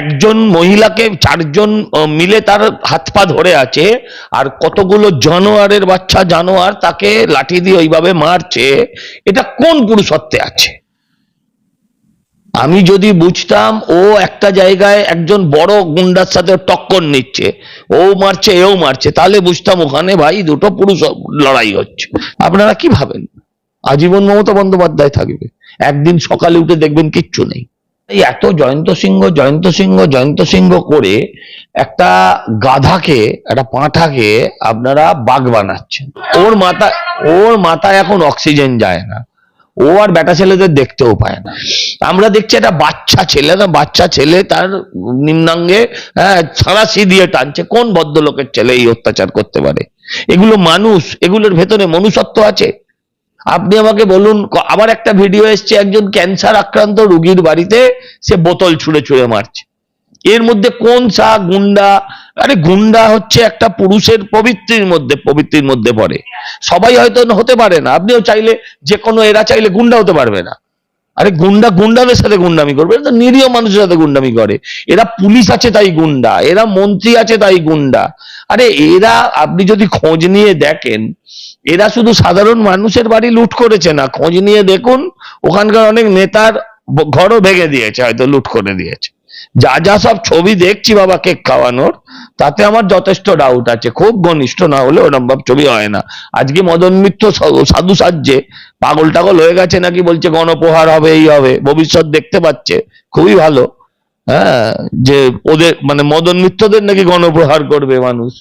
একজন মহিলাকে চারজন মিলে তার হাত পা ধরে আছে, আর কতগুলো জানোয়ারের বাচ্চা, জানোয়ার তাকে লাঠি দিয়ে ওইভাবে মারছে, এটা কোন পুরুষত্বে আছে? আমি যদি বুঝতাম, ও একটা জায়গায় একজন বড় গুন্ডার সাথে টক্কর নিচ্ছে, ও মারছে, এও মারছে, তাহলে বুঝতাম ওখানে ভাই দুটো পুরুষ লড়াই হচ্ছে। আপনারা কি ভাবেন? আজীবন মমতা বন্দ্যোপাধ্যায় থাকবে। একদিন সকালে উঠে দেখবেন কিচ্ছু নেই। এই এত জয়ন্ত সিংহ জয়ন্ত সিংহ জয়ন্ত সিংহ করে একটা গাধাকে, একটা পাঁঠাকে আপনারা বাঘ বানাচ্ছেন। ওর মাথা, ওর মাথায় এখন অক্সিজেন যায় না। ও আর বেটা ছেলেদের দেখতেও পায় না। আমরা দেখছি একটা বাচ্চা ছেলে না বাচ্চা ছেলে তার নিম্নাঙ্গে হ্যাঁ ছাড়াশি দিয়ে টানছে। কোন ভদ্রলোকের ছেলে এই অত্যাচার করতে পারে? এগুলো মানুষ, এগুলোর ভেতরে মনুষ্যত্ব আছে। আপনি আমাকে বলুন আবার একটা ভিডিও এসছে, একজন ক্যান্সার আক্রান্ত রুগীর বাড়িতে, সে বোতল ছুঁড়ে ছুঁড়ে মারছে। এর মধ্যে কোন সা, গুন্ডা, আরে গুন্ডা হচ্ছে একটা পুরুষের পবিত্রির মধ্যে পবিত্রির মধ্যে পড়ে। সবাই হয়তো হতে পারে না, আপনিও চাইলে, যে কোনো এরা চাইলে গুন্ডা হতে পারবে না। আরে গুন্ডা, গুন্ডাদের সাথে গুন্ডামি করবে তো নিরীহ মানুষের সাথে গুন্ডামি করে। এরা পুলিশ আছে তাই গুন্ডা, এরা মন্ত্রী আছে তাই গুন্ডা। আরে এরা, আপনি যদি খোঁজ নিয়ে দেখেন এরা শুধু সাধারণ মানুষের বাড়ি লুট করেছে না, খোঁজ নিয়ে দেখুন, ওখানকার অনেক নেতার ঘরও ভেঙে দিয়েছে, হয়তো লুট করে দিয়েছে। যা যা সব ছবি দেখছি বাবা কেক খাওয়ানোর, তাতে আমার যথেষ্ট ডাউট আছে। খুব ঘনিষ্ঠ না হলে ওরম ভাব ছবি হয় না। আজকে মদন মিত্র সাধু সাজ্যে পাগল টাগল হয়ে গেছে নাকি বলছে, গণপ্রহার হবে, এই হবে। ভবিষ্যৎ দেখতে পাচ্ছে, খুবই ভালো। হ্যাঁ যে ওদের মানে মদন মিত্রদের নাকি গণপ্রহার করবে মানুষ।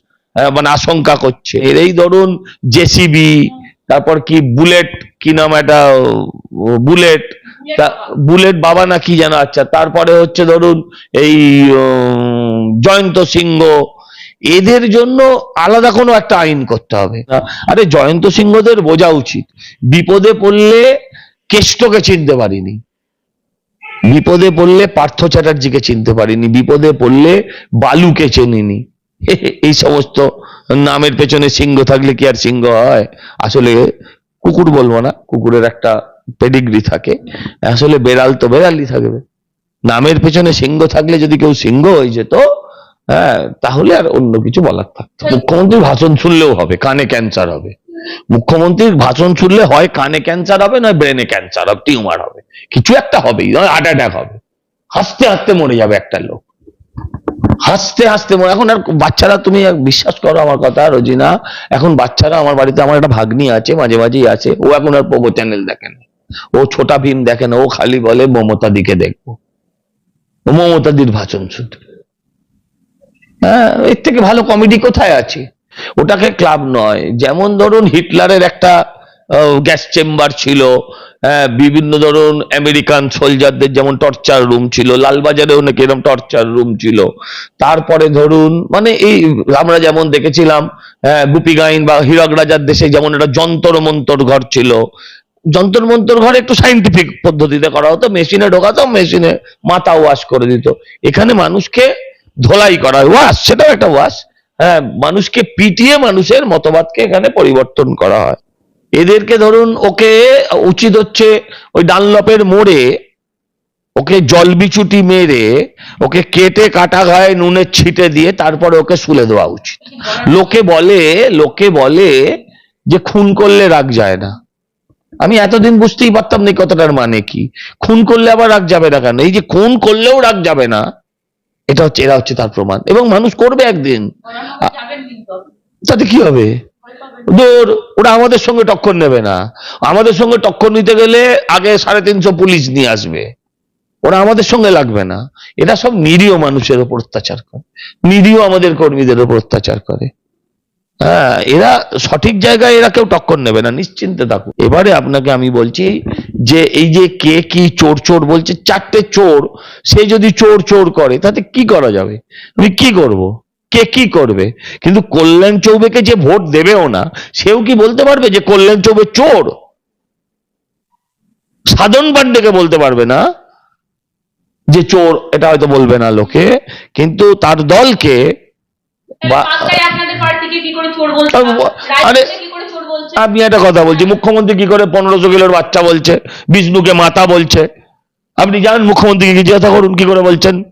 মানে আশঙ্কা করছে। এর এই ধরুন জেসিবি তারপর কি বুলেট কি নাম একটা বুলেট তা বুলেট বাবা না কি যেন আচ্ছা তারপরে হচ্ছে ধরুন এই জয়ন্ত সিংহ। এদের জন্য আলাদা কোনো একটা আইন করতে হবে। আরে জয়ন্ত সিংহদের বোঝা উচিত। বিপদে পড়লে কেষ্টকে চিনতে পারিনি। বিপদে পড়লে পার্থ চ্যাটার্জিকে চিনতে পারিনি। বিপদে পড়লে বালুকে চেনিনি। এই সমস্ত নামের পেছনে সিংহ থাকলে কি আর সিংহ হয়? আসলে কুকুর বলব না কুকুরের একটা পেডিগ্রি থাকে। আসলে বেড়াল তো বেড়ালই থাকবে। নামের পেছনে সিংহ থাকলে যদি কেউ সিংহ হয়ে যেত হ্যাঁ তাহলে আর অন্য কিছু বলার থাকতো। মুখ্যমন্ত্রীর ভাষণ শুনলেও হবে কানে ক্যান্সার হবে। মুখ্যমন্ত্রীর ভাষণ শুনলে হয় কানে ক্যান্সার হবে নয় ব্রেনে ক্যান্সার হবে টিউমার হবে। কিছু একটা হবেই নয় হার্ট অ্যাটাক হবে। হাসতে হাসতে মরে যাবে একটা লোক। হাসতে হাসতে এখন আর বাচ্চারা তুমি বিশ্বাস করো আমার কথা, রোজিনা, এখন বাচ্চারা আমার বাড়িতে আমার একটা ভাগ্নি আছে, মাঝে মাঝেই আছে, ও এখন আর পোগো চ্যানেল দেখে না। ও ছোটা ভীম দেখে না, ও খালি বলে মমতা দিকে দেখব। মমতাদির ভাষণ শুনতে হ্যাঁ এর থেকে ভালো কমেডি কোথায় আছে? ওটাকে ক্লাব নয়, যেমন ধরুন হিটলারের একটা গ্যাস চেম্বার ছিল হ্যাঁ, বিভিন্ন ধরুন আমেরিকান সোলজারদের যেমন টর্চার রুম ছিল লালবাজারেও নাকি এরকম টর্চার রুম ছিল। তারপরে ধরুন মানে এই আমরা যেমন দেখেছিলাম হ্যাঁ, গুপি গাইন বা হীরক রাজার দেশে যেমন একটা যন্তর মন্তর ঘর ছিল যন্তর মন্তর ঘর একটু সাইন্টিফিক পদ্ধতিতে করা হতো মেশিনে ঢোকাতো মেশিনে মাথা ওয়াশ করে দিত। এখানে মানুষকে ধোলাই করা ওয়াশ সেটাও একটা ওয়াশ হ্যাঁ মানুষকে পিটিয়ে মানুষের মতবাদকে এখানে পরিবর্তন করা হয়। এদেরকে ধরুন ওকে উচিত হচ্ছে ওই ডানলপের মোড়ে ওকে জল বিচুটি মেরে ওকে কেটে কাটা গায়ে নুনের ছিটে দিয়ে তারপরে ওকে শুলে দেওয়া উচিত। লোকে বলে লোকে বলে যে খুন করলে রাগ যায় না। আমি এতদিন বুঝতেই পারতাম না কথাটার মানে কি। খুন করলে আবার রাগ যাবে না কেন? এই যে খুন করলেও রাগ যাবে না এটা হচ্ছে এরা হচ্ছে তার প্রমাণ। এবং মানুষ করবে একদিন। তাতে কি হবে? দূর, ওরা আমাদের সঙ্গে টক্কর নেবে না। আমাদের সঙ্গে টক্কর নিতে গেলে আগে সাড়ে তিনশো পুলিশ নিয়ে আসবে। ওরা আমাদের সঙ্গে লাগবে না। এরা সব নিরীহ মানুষের উপর অত্যাচার করে। নিরীহ আমাদের কর্মীদের উপর অত্যাচার করে। হ্যাঁ এরা সঠিক জায়গায় এরা কেউ টক্কর নেবে না, নিশ্চিন্তে থাকুন এবারে আপনাকে আমি বলছি যে, এই যে কে কি চোর চোর বলছে, চারটে চোর, সে যদি চোর চোর করে, তাতে কি করা যাবে? আমি কি করব? কে কি করবে? কিন্তু কল্যাণ চৌবেকে যে ভোট দেবেও না সেও কি বলতে পারবে যে কল্যাণ চৌবে চোর? সাধন পান্ডেকে বলতে পারবে না যে চোর এটা হয়তো বলবে না লোকে কিন্তু তার দলকে আরে আমি একটা কথা বলছি মুখ্যমন্ত্রী কি করে পনেরোশো কিলোর বাচ্চা বলছে বিষ্ণুকে মাতা বলছে? আপনি জানেন মুখ্যমন্ত্রীকে জিজ্ঞাসা করুন কি করে বলছেন?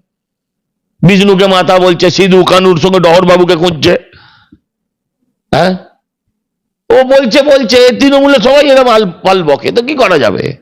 বিষ্ণুকে মাতা বলছে, সিধু কানুর সঙ্গে ডহর বাবুকে খুঁজছে। হ্যাঁ? ও বলছে বলছে তৃণমূলে সবাই এরা পাল বকে তো কি করা যাবে?